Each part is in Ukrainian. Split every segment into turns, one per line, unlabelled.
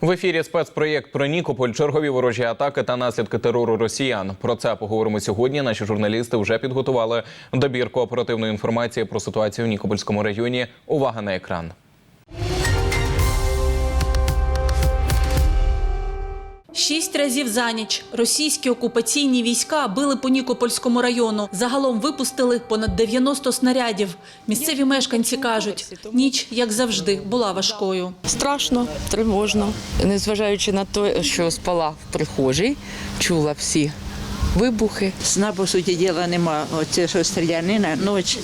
В ефірі спецпроєкт про Нікополь, чергові ворожі атаки та наслідки терору росіян. Про це поговоримо сьогодні. Наші журналісти вже підготували добірку оперативної інформації про ситуацію в Нікопольському районі. Увага на екран.
Шість разів за ніч російські окупаційні війська били по Нікопольському району. Загалом випустили понад 90 снарядів. Місцеві мешканці кажуть, ніч, як завжди, була важкою.
Страшно, тривожно. Незважаючи на те, що спала в прихожій, чула всі вибухи.
Сна, по суті діла, нема. Оце що стрілянина, ніч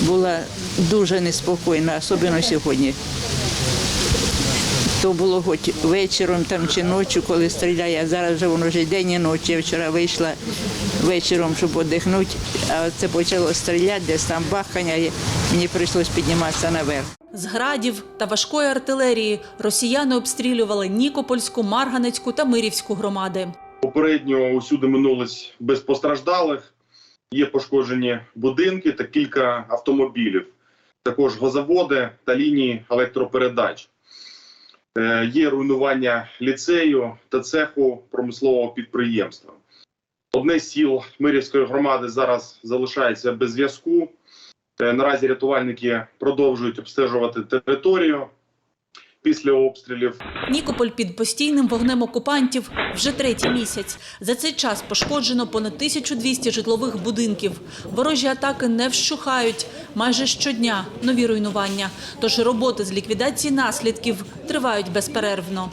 була дуже неспокійна, особливо сьогодні. То було хоч вечором там чи ночі, коли стріляє, а зараз вже воно вже день і ночі. Я вчора вийшла вечором, щоб віддихнути, а це почало стріляти, десь там бахання, і мені прийшлось підніматися наверх.
З градів та важкої артилерії росіяни обстрілювали Нікопольську, Марганецьку та Мирівську громади.
Попередньо усюди минулось без постраждалих. Є пошкоджені будинки та кілька автомобілів, також газоводи та лінії електропередач. Е, Є руйнування ліцею та цеху промислового підприємства. Одне з сіл Мирівської громади зараз залишається без зв'язку. Е, Наразі рятувальники продовжують обстежувати територію після обстрілів.
Нікополь під постійним вогнем окупантів вже третій місяць. За цей час пошкоджено понад 1200 житлових будинків. Ворожі атаки не вщухають. Майже щодня нові руйнування. Тож роботи з ліквідації наслідків тривають безперервно.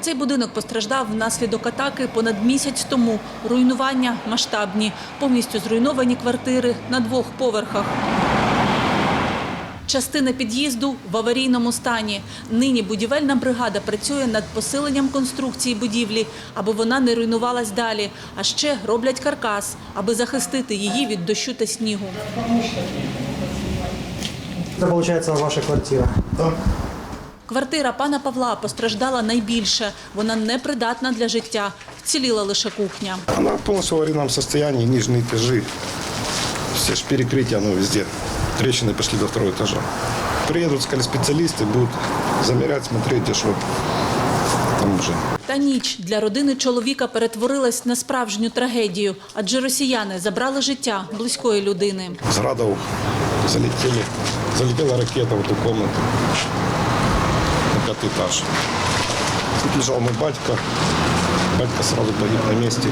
Цей будинок постраждав внаслідок атаки понад місяць тому. Руйнування масштабні. Повністю зруйновані квартири на двох поверхах. Частина під'їзду в аварійному стані. Нині будівельна бригада працює над посиленням конструкції будівлі, аби вона не руйнувалась далі. А ще роблять каркас, аби захистити її від дощу та снігу.
Это получается ваша квартира.
Квартира пана Павла постраждала найбільше. Вона непридатна для життя. Вціліла лише кухня.
Она полностью в аварийном состоянии, нижние этажи. Все ж перекрытия, ну, везде. Трещины пошли до второго этажа. Приедут, сказали, специалисты, будут замерять, смотреть, и что там уже.
Та ніч для родини чоловіка перетворилась на справжню трагедію, адже росіяни забрали життя близької людини.
С Радов залетели. Залетела ракета в эту комнату. На пятый этаж. Тут лежал мой батька. Батька сразу погиб на месте.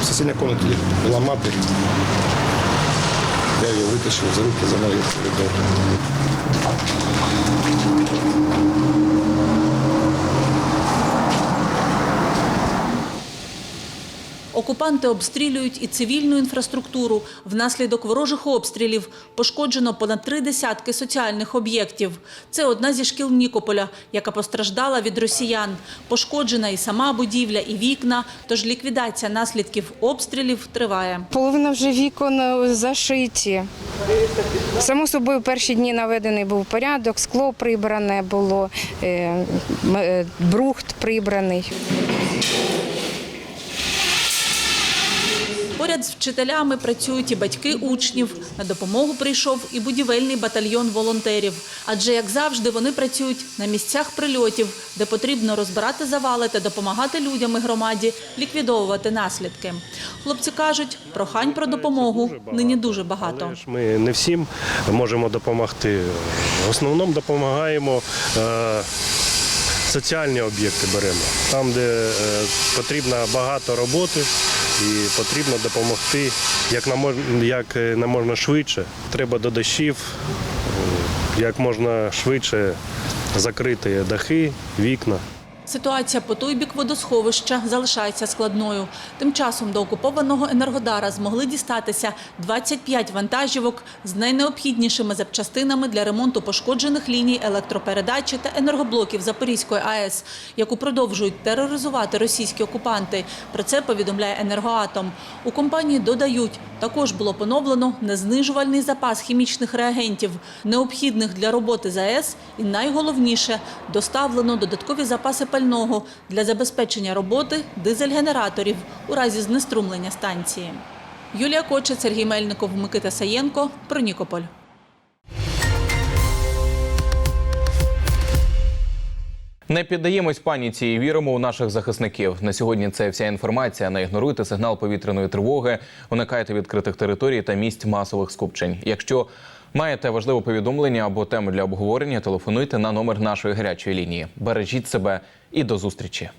В соседней комнате была маты. Я ее вытащил за руки, за ноги в коридор.
Окупанти обстрілюють і цивільну інфраструктуру. Внаслідок ворожих обстрілів пошкоджено понад три десятки соціальних об'єктів. Це одна зі шкіл Нікополя, яка постраждала від росіян. Пошкоджена і сама будівля, і вікна. Тож ліквідація наслідків обстрілів триває.
Половина вже вікон е, зашиті. Само собою, перші дні наведений був порядок, скло прибране було, е, е, брухт прибраний.
Поряд з вчителями працюють і батьки учнів. На допомогу прийшов і будівельний батальйон волонтерів. Адже, як завжди, вони працюють на місцях прильотів, де потрібно розбирати завали та допомагати людям і громаді ліквідовувати наслідки. Хлопці кажуть, прохань про допомогу нині дуже багато.
Ми не всім можемо допомогти. В основному допомагаємо. е, Соціальні об'єкти беремо там, де е, потрібно багато роботи і потрібно допомогти як на як не можна швидше. Треба до дощів е, як можна швидше закрити дахи, вікна.
Ситуація по той бік водосховища залишається складною. Тим часом до окупованого Енергодара змогли дістатися 25 вантажівок з найнеобхіднішими запчастинами для ремонту пошкоджених ліній електропередачі та енергоблоків Запорізької АЕС, яку продовжують тероризувати російські окупанти. Про це повідомляє Енергоатом. У компанії додають, також було поновлено незнижувальний запас хімічних реагентів, необхідних для роботи ЗАЕС, і найголовніше доставлено додаткові запаси пального для забезпечення роботи дизель-генераторів у разі знеструмлення станції. Юлія Коче, Сергій Мельников, Микита Саєнко. Про Нікополь.
Не піддаємось паніці і віримо у наших захисників. На сьогодні це вся інформація. Не ігноруйте сигнал повітряної тривоги, уникайте відкритих територій та місць масових скупчень. Якщо маєте важливе повідомлення або тему для обговорення, телефонуйте на номер нашої гарячої лінії. Бережіть себе і до зустрічі.